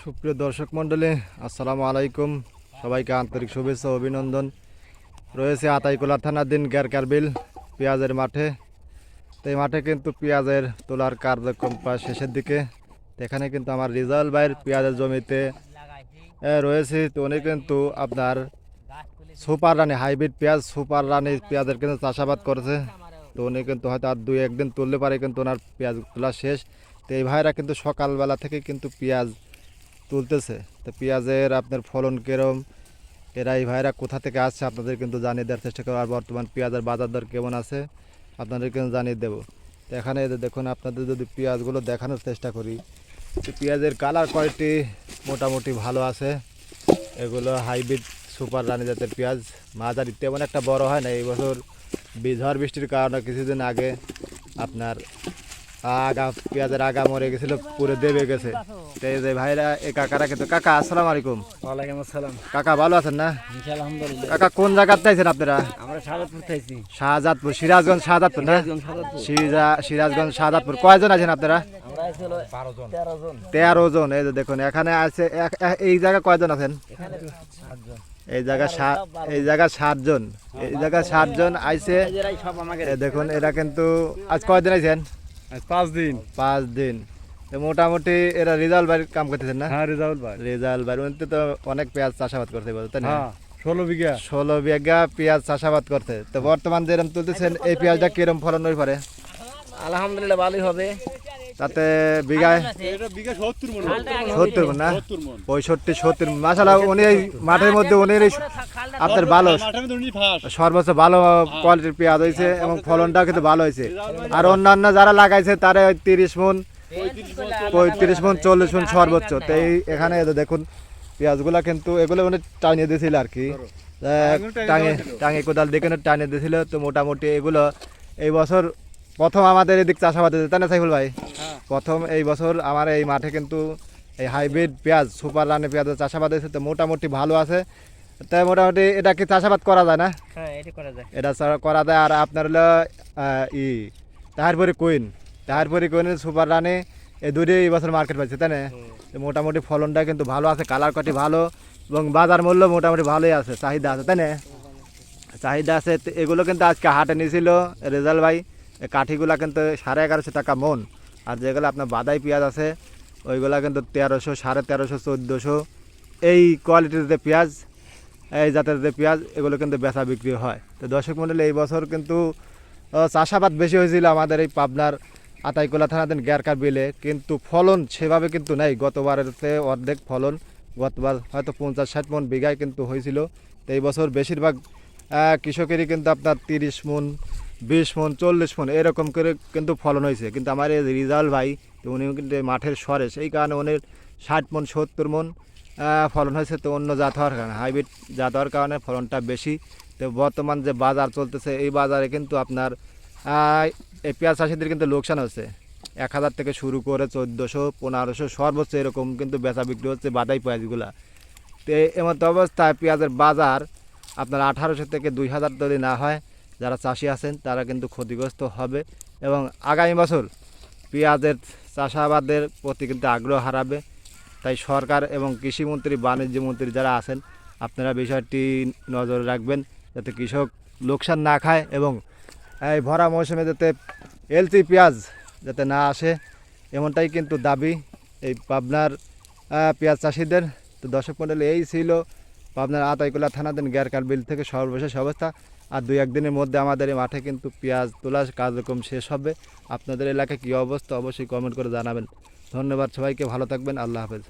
সুপ্রিয় দর্শক মণ্ডলী, আসসালামু আলাইকুম। সবাইকে আন্তরিক শুভেচ্ছা অভিনন্দন। রয়েছে আতাইকুলা থানাধীন গ্যারকারবিল পেঁয়াজের মাঠে। তো এই মাঠে কিন্তু পেঁয়াজের তোলার কার্যক্রম প্রায় শেষের দিকে। এখানে কিন্তু আমার রিজাল ভাইয়ের পেঁয়াজের জমিতে রয়েছে। তো উনি কিন্তু আপনার সুপার রানি, হাইব্রিড পেঁয়াজ, সুপার রানি পেঁয়াজের কিন্তু চাষাবাদ করেছে। তো উনি কিন্তু হয়তো আর দুই, একদিন তুললে পারে কিন্তু ওনার পেঁয়াজ তোলা শেষ। তো এই ভাইরা কিন্তু সকালবেলা থেকে কিন্তু পেঁয়াজ তুলতেছে। তো পেঁয়াজের আপনার ফলন কেরম? এরা এই ভাইরা কোথা থেকে আসছে আপনাদের কিন্তু জানিয়ে দেওয়ার চেষ্টা করব। আর বর্তমান পেঁয়াজের বাজার দর কেমন আছে আপনাদের কিন্তু জানিয়ে দেবো। তো এখানে দেখুন, আপনাদের যদি পেঁয়াজগুলো দেখানোর চেষ্টা করি, তো পেঁয়াজের কালার কোয়ালিটি মোটামুটি ভালো আছে। এগুলো হাইব্রিড সুপার রানী জাতের পেঁয়াজ। মাঝারি তেমন একটা বড় হয় না। এই বছর ঝড় বৃষ্টির কারণে কিছুদিন আগে আপনার আগা পেঁয়াজের আগা মরে গেছিল পুরো দেবে গেছে। তো এই যে ভাইরা এই কাকারা কিন্তু কাকা আসসালামু আলাইকুম। ওয়ালাইকুম আসসালাম। কাকা ভালো আছেন না? আলহামদুলিল্লাহ। কাকা কোন জায়গাতে চাইছেন আপনারা? আমরা সারাপুর থাইছি শাহজাদপুর সিরাজগঞ্জ শাহজাদপুর না? সিরা- সিরাজগঞ্জ শাহজাদপুর। কয়জন আছেন আপনারা? তেরো জন। এই যে দেখুন এখানে আছে এই জায়গা কয়জন আছেন? এই জায়গা সাত এই জায়গা সাতজন এই জায়গা সাতজন আইছে এ দেখুন এরা কিন্তু আজ কয়দিন আইছেন? পাঁচ দিন। পাঁচ দিন। তো মোটামুটি এরা রেজাল্ট বাড়ির কাম করতেছেন না? হ্যাঁ রেজাউল বাড়ি রেজাল্ট বাড়ি উনি তো অনেক পেঁয়াজ চাষাবাদ করতে বলতে তাই না? হ্যাঁ ষোলো বিঘা। ষোলো বিঘা পেঁয়াজ চাষাবাদ করতে। তো বর্তমান যেরকম তুলতেছেন এই পেঁয়াজটা কিরম ফলন হয়ে পারে আলহামদুলিল্লাহ ভালোই হবে। তাতে বিঘায় সত্তর মন। সত্তর না? পঁয়ষট্টি সত্তর মাসালা উনি এই মাঠের মধ্যে উনি আপনার ভালো। সর্বোচ্চ ভালো কোয়ালিটির পেঁয়াজ হয়েছে এবং ফলনটাও কিন্তু ভালো হয়েছে। আর অন্যান্য যারা লাগাইছে তারা ওই তিরিশ মন পঁয়ত্রিশ মন চল্লিশ মন সর্বোচ্চ। তো এই এখানে দেখুন পেঁয়াজগুলা কিন্তু এগুলো উনি টানিয়ে দিয়েছিল আর কি। টাঙে টাঙে কোদাল দেখে টানিয়ে দিয়েছিল। তো মোটামুটি এগুলো এই বছর প্রথম আমাদের এদিক চাষাবাদ হয়েছে তাই না সাইফুল ভাই? প্রথম এই বছর আমার এই মাঠে কিন্তু এই হাইব্রিড পেঁয়াজ সুপার রানে পেঁয়াজের চাষাবাদ হয়েছে তো মোটামুটি ভালো আছে। তাই মোটামুটি এটা কি চাষাবাদ করা যায় না? হ্যাঁ এটা করা যায়। এটা করা যায়। আর আপনার হলো ই তাহারপরে কুইন। তাহারপরে কুইনের সুপার রানে এই দুটোই এই বছর মার্কেট পাচ্ছে তাই না? তো মোটামুটি ফলনটা কিন্তু ভালো আছে কালার কাটি ভালো এবং বাজার মূল্য মোটামুটি ভালোই আছে চাহিদা আছে তাই না? চাহিদা আছে এগুলো কিন্তু আজকে হাটে নিয়েছিল রেজাল্ট ভাই। কাঠিগুলা কিন্তু সাড়ে এগারোশো টাকা মন। আর যেগুলো আপনার বাদাই পেঁয়াজ আছে, ওইগুলা কিন্তু তেরোশো, সাড়ে তেরোশো, চোদ্দোশো। এই কোয়ালিটির যে পেঁয়াজ, এই জাতের যে পেঁয়াজ, এগুলো কিন্তু বেচা বিক্রি হয়। তো দর্শক মন্ডলী, এই বছর কিন্তু চাষাবাদ বেশি হয়েছিল আমাদের এই পাবনার আতাইকোলা থানাতেন গ্যারকার বিলে। কিন্তু ফলন সেভাবে কিন্তু নেই। গতবারের অর্ধেক ফলন, গতবার হয়তো পঞ্চাশ, ষাট মন বিঘায় কিন্তু হয়েছিল। তো এই বছর বেশিরভাগ কৃষকেরই কিন্তু আপনার তিরিশ মন বিশ মন, চল্লিশ মন, এরকম করে কিন্তু ফলন হয়েছে। কিন্তু আমার এই রিজাল ভাই উনি কিন্তু মাঠের সরে সেই কারণে উনি ষাট মন, সত্তর মন ফলন হয়েছে। তো অন্য জাত হওয়ার কারণে, হাইব্রিড জাত হওয়ার কারণে ফলনটা বেশি। তো বর্তমান যে বাজার চলতেছে, এই বাজারে কিন্তু আপনার এই পেঁয়াজ চাষিদের কিন্তু লোকসান হচ্ছে। এক হাজার থেকে শুরু করে চোদ্দোশো, পনেরোশো সর্বোচ্চ এরকম কিন্তু বেচা বিক্রি হচ্ছে বাদাই পেঁয়াজগুলা। তো এই এমত অবস্থায় পেঁয়াজের বাজার আপনার আঠারোশো থেকে দুই হাজার যদি না হয় যারা চাষি আছেন, তারা কিন্তু ক্ষতিগ্রস্ত হবে এবং আগামী বছর পেঁয়াজের চাষাবাদের প্রতি কিন্তু আগ্রহ হারাবে। তাই সরকার এবং কৃষিমন্ত্রী, বাণিজ্য মন্ত্রী যারা আছেন, আপনারা বিষয়টি নজরে রাখবেন যাতে কৃষক লোকসান না খায় এবং এই ভরা মৌসুমে যাতে এলচি পেঁয়াজ যাতে না আসে, এমনটাই কিন্তু দাবি এই পাবনার পেঁয়াজ চাষিদের। তো দর্শক মণ্ডলী, এই ছিল পাবনার আতাইকুলা থানাধীন গ্যারকার বিল থেকে সর্বশেষ অবস্থা। আর দুই একদিনের মধ্যে আমাদের এই মাঠে কিন্তু পেঁয়াজ তোলা কার্যক্রম শেষ হবে। আপনাদের এলাকায় কী অবস্থা অবশ্যই কমেন্ট করে জানাবেন। ধন্যবাদ সবাইকে, ভালো থাকবেন, আল্লাহ হাফেজ।